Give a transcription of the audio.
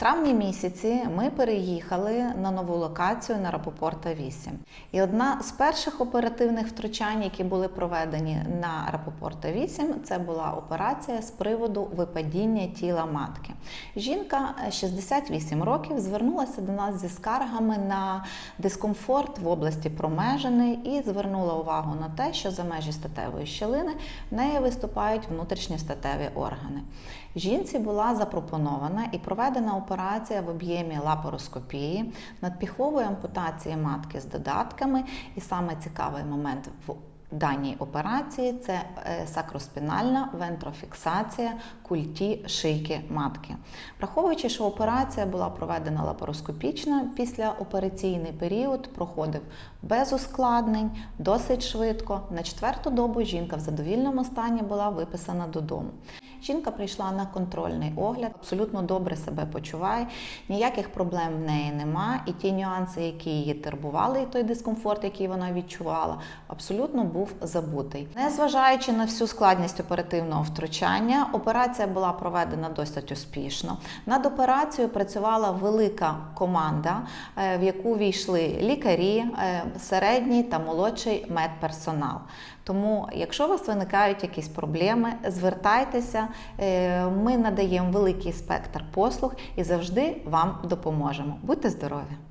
травні місяці ми переїхали на нову локацію на Рапопорта 8. І одна з перших оперативних втручань, які були проведені на Рапопорта 8, це була операція з приводу випадіння тіла матки. Жінка е, 68 років звернулася до нас зі скаргами на дискомфорт в області промежини і звернула увагу на те, що за межі статевої щелини в неї виступають внутрішньостатеві органи. Жінці була запропонована і проведена операція в об'ємі лапароскопії, надпіхової ампутації матки з додатками. І саме цікавий момент в даній операції це е, сакроспінальна вентрофіксація культі шийки матки. Враховуючи, що операція була проведена лапароскопічно, післяопераційний період проходив без ускладнень, досить швидко. На четверту добу жінка в задовільному стані була виписана додому. Жінка прийшла на контрольний огляд, абсолютно добре себе почуває, ніяких проблем в неї нема. І ті нюанси, які її турбували, і той дискомфорт, який вона відчувала, абсолютно був забутий. Незважаючи на всю складність оперативного втручання, операція була проведена досить успішно. Над операцією працювала велика команда, е, в яку війшли лікарі, е, середній та молодший медперсонал. Тому, якщо у вас виникають якісь проблеми, звертайтеся. Е, Ми надаємо великий спектр послуг і завжди вам допоможемо. Будьте здорові!